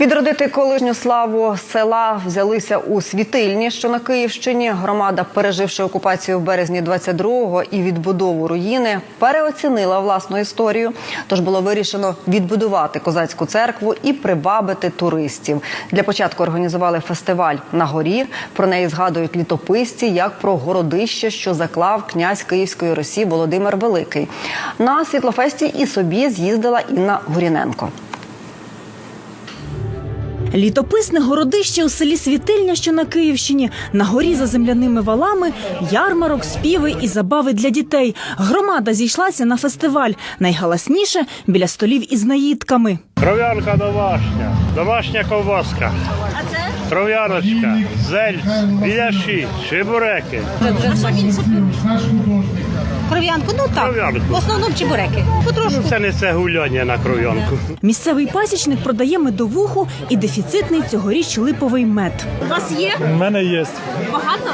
Відродити колишню славу села взялися у світильні, що на Київщині. Громада, переживши окупацію в березні 22-го і відбудову руїни, переоцінила власну історію. Тож було вирішено відбудувати козацьку церкву і прибабити туристів. Для початку організували фестиваль на горі. Про неї згадують літописці як про городище, що заклав князь Київської Росії Володимир Великий. На світлофесті і собі з'їздила Інна Гуріненко. Літописне городище у селі Світильня, що на Київщині. На горі за земляними валами ярмарок, співи і забави для дітей. Громада зійшлася на фестиваль. Найгаласніше біля столів із наїдками. Кров'янка домашня, домашня ковбаска. А це? Кров'яночка, зель, біляші, чебуреки. Кров'янку, ну так. Кров'янку. В основному чебуреки. Потрошку. Ну, це не це гуляння на кров'янку. Місцевий пасічник продає медовуху і дефіцитний цьогоріч липовий мед. У вас є У мене є. багато?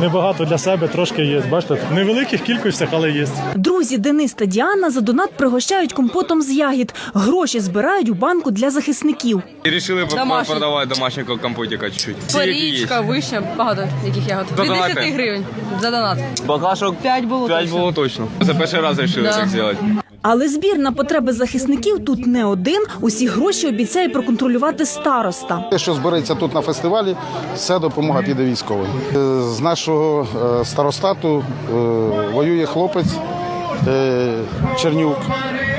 Небагато для себе трошки є. Бачите, в невеликих кількостях, але є. Друзі Денис та Діана за донат пригощають компотом з ягід. Гроші збирають у банку для захисників. І вирішили Домашній. продавати домашнього компотика чуть-чуть. Порічка, вишня, багато яких ягод. Донати. 10 гривень за донат. Баклашок П'ять було 5 точно. було точно. Це перший раз вирішили так зробити. Але збір на потреби захисників тут не один. Усі гроші обіцяє проконтролювати староста. Те, що збереться тут на фестивалі, це допомога піде військовим. Е, З нашого е, старостату е, воює хлопець Чернюк,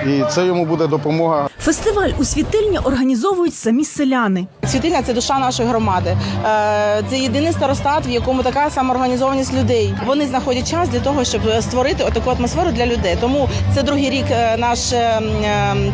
і це йому буде допомога. Фестиваль у світильні організовують самі селяни. Світильня це душа нашої громади. Е, Це єдиний старостат, в якому така самоорганізованість людей. Вони знаходять час для того, щоб створити таку атмосферу для людей. Тому це другий рік е, наш е,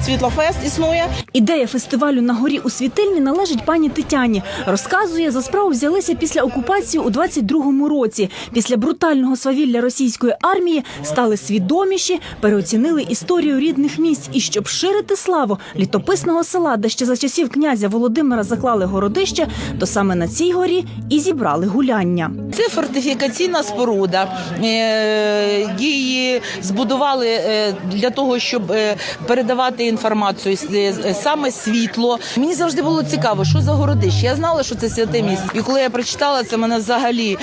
світлофест існує. Ідея фестивалю на горі у світильні належить пані Тетяні. Розказує, за справу взялися після окупації у 22-му році. Після брутального свавілля російської армії стали свідоміші, переоцінили історію рідних місць. І щоб ширити славу літописного села, де ще за часів князя Володимира заклали городище, то саме на цій горі і зібрали гуляння. Це фортифікаційна споруда. Е, Її збудували е, для того, щоб е, передавати інформацію саме світло. Мені завжди було цікаво, що за городище. Я знала, що це святе місце. І коли я прочитала це, мене взагалі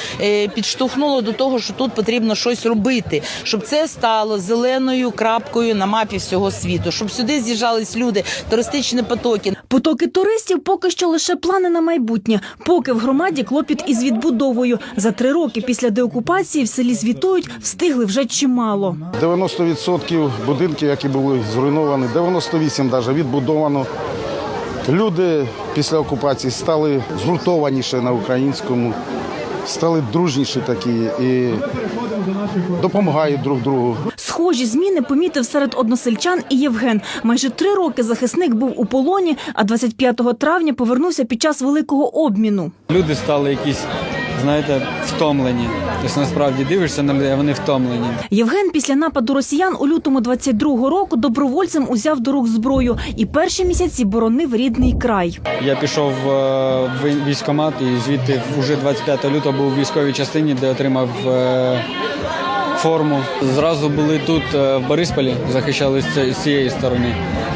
підштовхнуло до того, що тут потрібно щось робити, щоб це стало зеленою крапкою на мапі всього світу, щоб сюди з'їжджались люди, туристичні потоки. Потоки туристів поки що лише плани на майбутнє. Поки в громаді клопіт із відбудовою. За три роки після деокупації в селі звітують, встигли вже чимало. 90% будинків, які були зруйновані, 98% навіть відбудовано. Люди після окупації стали згуртованіші на українському, стали дружніші такі і допомагають друг другу. Схожі зміни помітив серед односельчан і Євген. Майже три роки захисник був у полоні, а 25 травня повернувся під час великого обміну. Люди стали якісь, знаєте, втомлені. Тобто насправді дивишся на людей, вони втомлені. Євген після нападу росіян у лютому 22-го року добровольцем узяв до рук зброю і перші місяці боронив рідний край. Я пішов е, в військкомат і звідти вже 25 лютого був у військовій частині, де отримав е, форму. Зразу були тут е, в Борисполі, захищали з цієї сторони.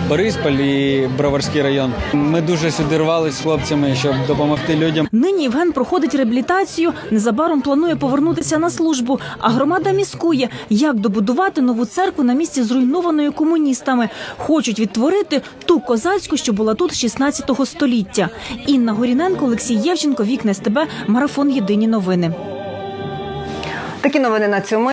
Борисполь і Броварський район. Ми дуже сюди рвались з хлопцями, щоб допомогти людям. Нині Євген проходить реабілітацію. Незабаром планує повернутися на службу. А громада міскує, як добудувати нову церкву на місці зруйнованої комуністами. Хочуть відтворити ту козацьку, що була тут з 16 століття. Інна Горіненко, Олексій Євченко, Вікне СТБ, Марафон Єдині новини. Такі новини на цьому.